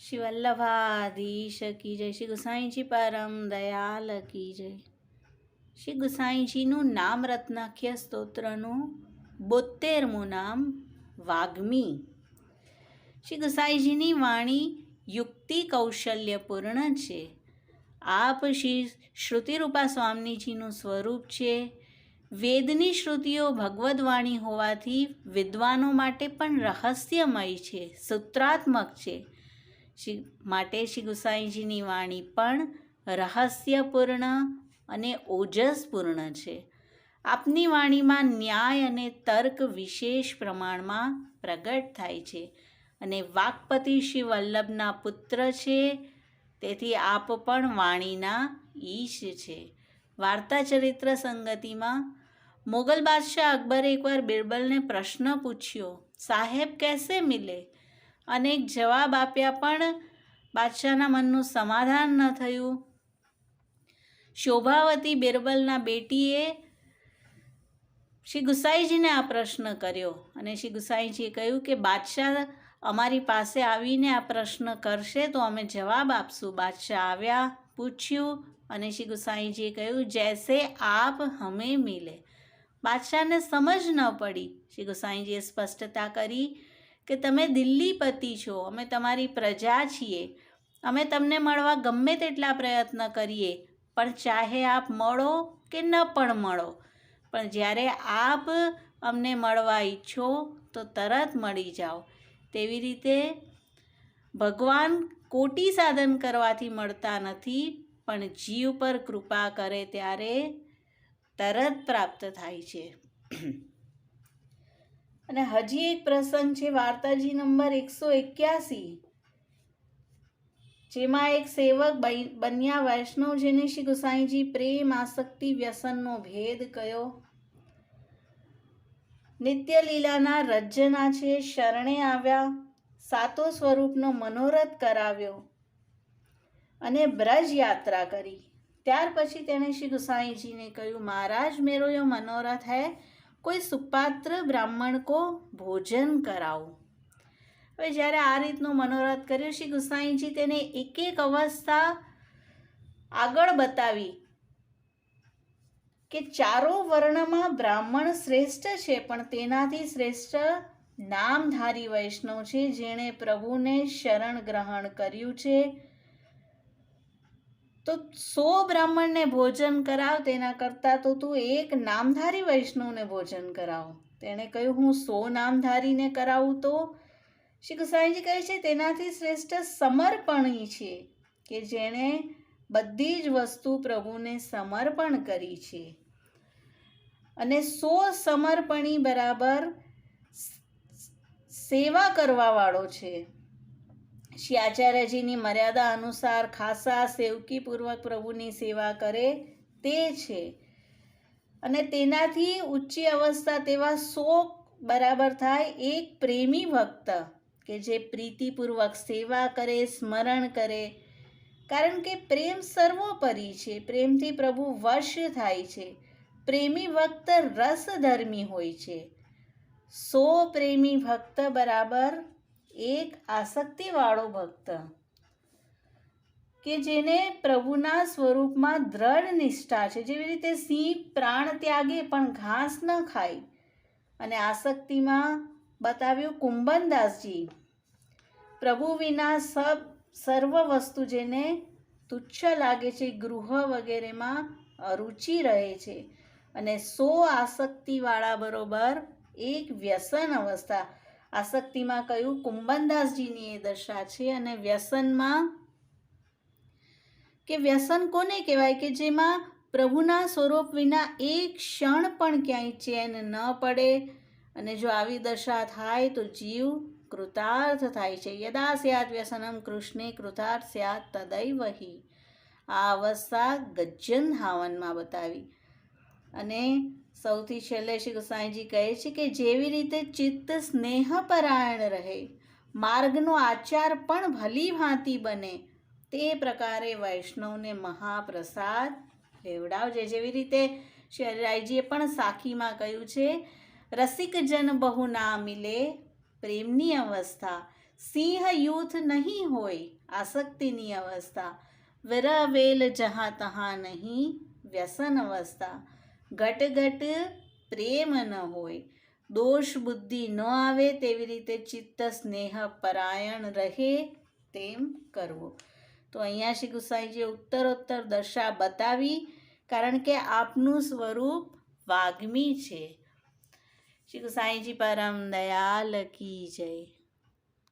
શ્રી વલ્લભાધીશ કી જય. શ્રી ગુસાઈજી પરમ દયાલ કી જય. શ્રી ગુસાઈજીનું નામ રત્નાખ્ય સ્તોત્રનું બોતેરમું નામ વાગ્મી. શ્રી ગુસાઈજીની વાણી યુક્તિ કૌશલ્યપૂર્ણ છે. આપ શ્રી શ્રુતિરૂપા સ્વામીજીનું સ્વરૂપ છે. વેદની શ્રુતિઓ ભગવદ્ વાણી હોવાથી વિદ્વાનો માટે પણ રહસ્યમય છે, સૂત્રાત્મક છે. શ્રી માટે શ્રી ગુસાઈજીની વાણી પણ રહસ્યપૂર્ણ અને ઓજસપૂર્ણ છે. આપની વાણીમાં ન્યાય અને તર્ક વિશેષ પ્રમાણમાં પ્રગટ થાય છે અને વાકપતિ શ્રી વલ્લભના પુત્ર છે, તેથી આપ પણ વાણીના ઈશ છે. વાર્તા ચરિત્ર સંગતિમાં મોગલ બાદશાહ અકબરે એકવાર બિરબલને પ્રશ્ન પૂછ્યો, સાહેબ, કેસે મિલે? અનેક જવાબ આપ્યા પણ બાદશાહના મનનું સમાધાન ન થયું. શોભાવતી બિરબલના બેટીએ શ્રી ગુસાઈજીને આ પ્રશ્ન કર્યો અને શ્રી ગુસાઈજીએ કહ્યું કે, બાદશાહ અમારી પાસે આવીને આ પ્રશ્ન કરશે તો અમે જવાબ આપશું. બાદશાહ આવ્યા, પૂછ્યું અને શ્રી ગુસાઈજીએ કહ્યું, જૈસે આપ હમે મિલે. બાદશાહને સમજ ન પડી. શ્રી ગુસાઈજીએ સ્પષ્ટતા કરી કે તમે દિલ્હીપતિ છો, અમે તમારી પ્રજા છીએ, અમે તમને મળવા ગમે તેટલા પ્રયત્ન કરીએ, પણ ચાહે આપ મળો કે ન પણ મળો, પણ જ્યારે આપ અમને મળવા ઈચ્છો, તો તરત મળી જાઓ. તેવી રીતે ભગવાન કોટી સાધન કરવાથી મળતા નથી, પણ જીવ પર કૃપા કરે ત્યારે તરત પ્રાપ્ત થાય છે. અને હજી એક પ્રસંગ છે, વાર્તાજી નંબર એકસો એક્યાસી, જેમાં એક સેવક બન્યા વૈષ્ણવ જેને શ્રી ગુસાઈજી પ્રેમ, આસક્તિ, વ્યસનનો ભેદ કયો. નિત્ય લીલાના રજ્જના છે, શરણે આવ્યા, સાતો સ્વરૂપનો મનોરથ કરાવ્યો અને બ્રજ યાત્રા કરી. ત્યાર પછી તેણે શ્રી ગુસાઈજીને કહ્યું, મહારાજ, મેરો મનોરથ હૈ કોઈ સુપાત્ર બ્રાહ્મણ કો ભોજન કરાવો. હવે જ્યારે આ રીતનું મનોરથ કર્યું, શ્રી ગુસાઈજી તેને એક એક અવસ્થા આગળ બતાવી કે ચારો વર્ણમાં બ્રાહ્મણ શ્રેષ્ઠ છે, પણ તેનાથી શ્રેષ્ઠ નામધારી વૈષ્ણવ છે, જેણે પ્રભુને શરણ ગ્રહણ કર્યું છે. તો સો બ્રાહ્મણને ભોજન કરાવ, તેના કરતાં તો તું એક નામધારી વૈષ્ણવને ભોજન કરાવ. તેણે કહ્યું, હું સો નામધારીને કરાવું તો? શ્રી ગુસાઈજી કહે છે, તેનાથી શ્રેષ્ઠ સમર્પણી છે, કે જેણે બધી જ વસ્તુ પ્રભુને સમર્પણ કરી છે. અને સો સમર્પણી બરાબર સેવા કરવાવાળો છે. શ્રી આચાર્યજીની મર્યાદા અનુસાર ખાસા સેવકીપૂર્વક પ્રભુની સેવા કરે તે છે. અને તેનાથી ઊંચી અવસ્થા તેવા સો બરાબર થાય એક પ્રેમી ભક્ત કે જે પ્રીતિપૂર્વક સેવા કરે, સ્મરણ કરે. કારણ કે પ્રેમ સર્વોપરી છે. પ્રેમથી પ્રભુ વશ થાય છે. પ્રેમી ભક્ત રસધર્મી હોય છે. સો પ્રેમી ભક્ત બરાબર એક આસક્તિવાળો ભક્ત કે જેને પ્રભુના સ્વરૂપમાં દ્રઢ નિષ્ઠા છે. જેવી રીતે સિંહ પ્રાણ ત્યાગે પણ ઘાસ ન ખાય. અને આસક્તિમાં બતાવ્યું કુંભનદાસજી, પ્રભુ વિના સબ, સર્વ વસ્તુ જેને તુચ્છ લાગે છે, ગૃહ વગેરેમાં અરુચિ રહે છે. અને સો આસક્તિવાળા બરોબર એક વ્યસન અવસ્થા આસક્તિમાં કહ્યું, કુંભનદાસજીની એ દશા છે અને વ્યસનમાં કે વ્યસન કોને કહેવાય? કે જેમાં પ્રભુના સ્વરૂપ વિના એક ક્ષણ પણ ક્યાંય ચેન ન પડે અને જો આવી દશા થાય તો જીવ કૃતાર્થ થાય છે. યદા સ્યાદ વ્યસનમ કૃષ્ણે કૃતાર્થ સ્યાદ તદૈવહી આ અવસ્થા ગજ્જન હાવનમાં બતાવી. અને સૌથી છેલ્લે શ્રી ગોસાઈજી કહે છે કે જેવી રીતે ચિત્ત સ્નેહપરાયણ રહે, માર્ગનો આચાર પણ ભલી ભાંતિ બને, તે પ્રકારે વૈષ્ણવને મહાપ્રસાદ લેવડાવજે જેવી રીતે શ્રી હરિરાયજીએ પણ સાખીમાં કહ્યું છે, રસિક જન બહુ ના મિલે, પ્રેમની અવસ્થા, સિંહ યુથ નહીં હોય, આસક્તિની અવસ્થા વિરવેલ જહાં તહાં નહીં, વ્યસન અવસ્થા ઘટ પ્રેમ ન હોય. દોષ બુદ્ધિ ન આવે તેવી રીતે ચિત્ત સ્નેહ પરાયણ રહે તેમ કરવું. તો અહીંયા શ્રી ગુસાઈજીએ ઉત્તરોત્તર દશા બતાવી, કારણ કે આપનું સ્વરૂપ વાગ્મી છે. શ્રી ગુસાઈજી પરમ દયાલ કી જય.